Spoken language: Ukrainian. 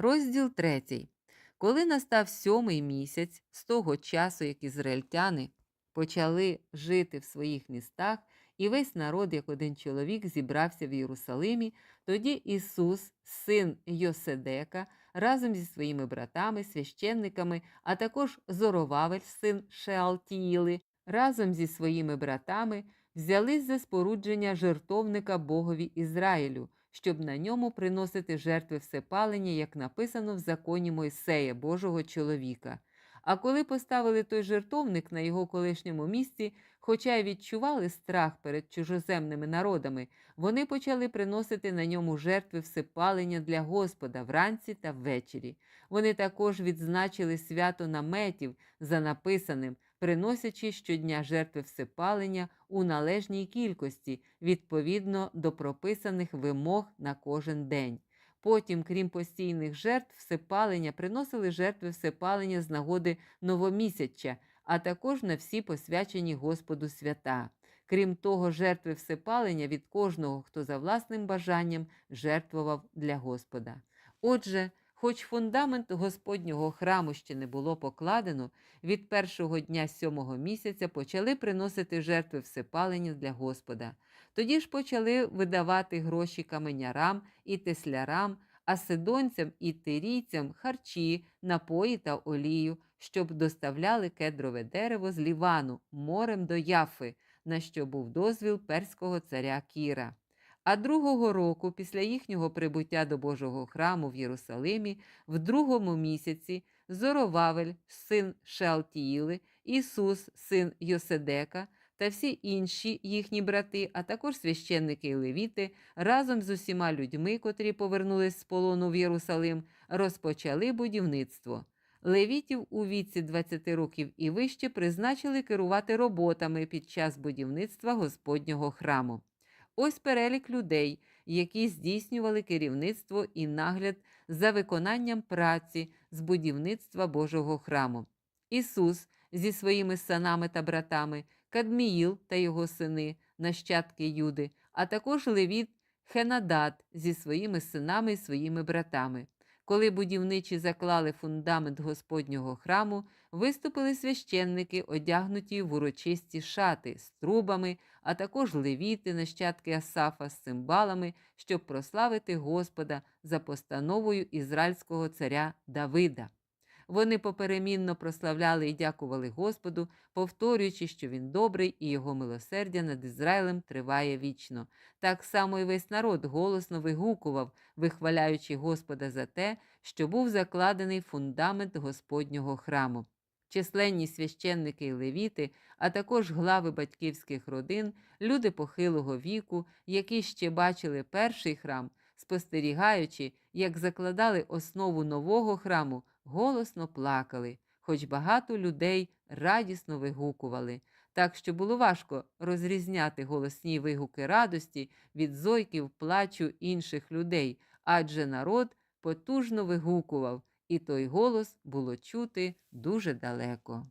Розділ третій. Коли настав сьомий місяць з того часу, як ізраїльтяни почали жити в своїх містах, і весь народ, як один чоловік, зібрався в Єрусалимі, тоді Ісус, син Йоседека, разом зі своїми братами, священниками, а також Зоровавель, син Шеалтіїли, разом зі своїми братами взялись за спорудження жертовника Богові Ізраїлю, щоб на ньому приносити жертви всепалення, як написано в законі Мойсея, Божого чоловіка. А коли поставили той жертовник на його колишньому місці, хоча й відчували страх перед чужоземними народами, вони почали приносити на ньому жертви всепалення для Господа вранці та ввечері. Вони також відзначили свято наметів за написаним, приносячи щодня жертви всепалення у належній кількості відповідно до прописаних вимог на кожен день. Потім, крім постійних жертв всепалення, приносили жертви всепалення з нагоди новомісяча, а також на всі посвячені Господу свята. Крім того, жертви всепалення від кожного, хто за власним бажанням жертвував для Господа. Отже, хоч фундамент Господнього храму ще не було покладено, від першого дня сьомого місяця почали приносити жертви всепалення для Господа. Тоді ж почали видавати гроші каменярам і теслярам, а сидонцям і тирійцям харчі, напої та олію, щоб доставляли кедрове дерево з Лівану морем до Яфи, на що був дозвіл перського царя Кіра. А другого року, після їхнього прибуття до Божого храму в Єрусалимі, в другому місяці Зоровавель, син Шеалтіїли, Ісус, син Йоседека, та всі інші їхні брати, а також священники і левіти, разом з усіма людьми, котрі повернулись з полону в Єрусалим, розпочали будівництво. Левітів у віці 20 років і вище призначили керувати роботами під час будівництва Господнього храму. Ось перелік людей, які здійснювали керівництво і нагляд за виконанням праці з будівництва Божого храму. Ісус зі своїми синами та братами, Кадміїл та його сини, нащадки Юди, а також Левіт Хенадат зі своїми синами і своїми братами. Коли будівничі заклали фундамент Господнього храму, виступили священники, одягнуті в урочисті шати з трубами, а також левіти, нащадки Асафа з цимбалами, щоб прославити Господа за постановою ізраїльського царя Давида. Вони поперемінно прославляли і дякували Господу, повторюючи, що він добрий і його милосердя над Ізраїлем триває вічно. Так само і весь народ голосно вигукував, вихваляючи Господа за те, що був закладений фундамент Господнього храму. Численні священники і левіти, а також глави батьківських родин, люди похилого віку, які ще бачили перший храм, спостерігаючи, як закладали основу нового храму, голосно плакали, хоч багато людей радісно вигукували, так що було важко розрізняти голосні вигуки радості від зойків плачу інших людей, адже народ потужно вигукував, і той голос було чути дуже далеко.